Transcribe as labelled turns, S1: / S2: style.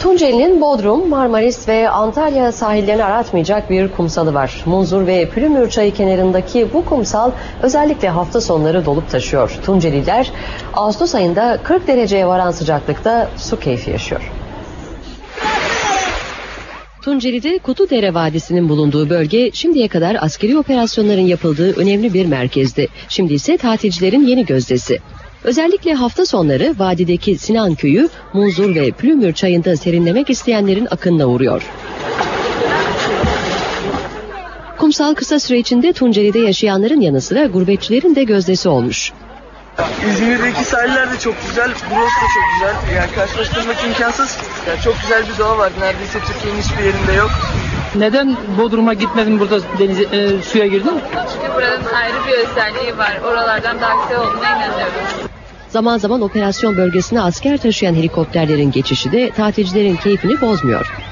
S1: Tunceli'nin Bodrum, Marmaris ve Antalya sahillerini aratmayacak bir kumsalı var. Munzur ve Pülümür çayı kenarındaki bu kumsal özellikle hafta sonları dolup taşıyor. Tunceliler Ağustos ayında 40 dereceye varan sıcaklıkta su keyfi yaşıyor. Tunceli'de Kutudere Vadisi'nin bulunduğu bölge şimdiye kadar askeri operasyonların yapıldığı önemli bir merkezdi. Şimdi ise tatilcilerin yeni gözdesi. Özellikle hafta sonları vadideki Sinan Köyü, Munzur ve Plümür çayında serinlemek isteyenlerin akınına uğruyor. Kumsal kısa süre içinde Tunceli'de yaşayanların yanı sıra gurbetçilerin de gözdesi olmuş.
S2: İzmir'deki sahiller de çok güzel, burası da çok güzel. Yani karşılaştırmak imkansız. Yani çok güzel bir doğa var. Neredeyse Türkiye'nin hiçbir yerinde yok.
S3: Neden Bodrum'a gitmedin burada denize, e, suya girdin?
S4: Çünkü buranın ayrı bir özelliği var. Oralardan daha güzel olduğuna inanıyorum.
S1: Zaman zaman operasyon bölgesine asker taşıyan helikopterlerin geçişi de tatilcilerin keyfini bozmuyor.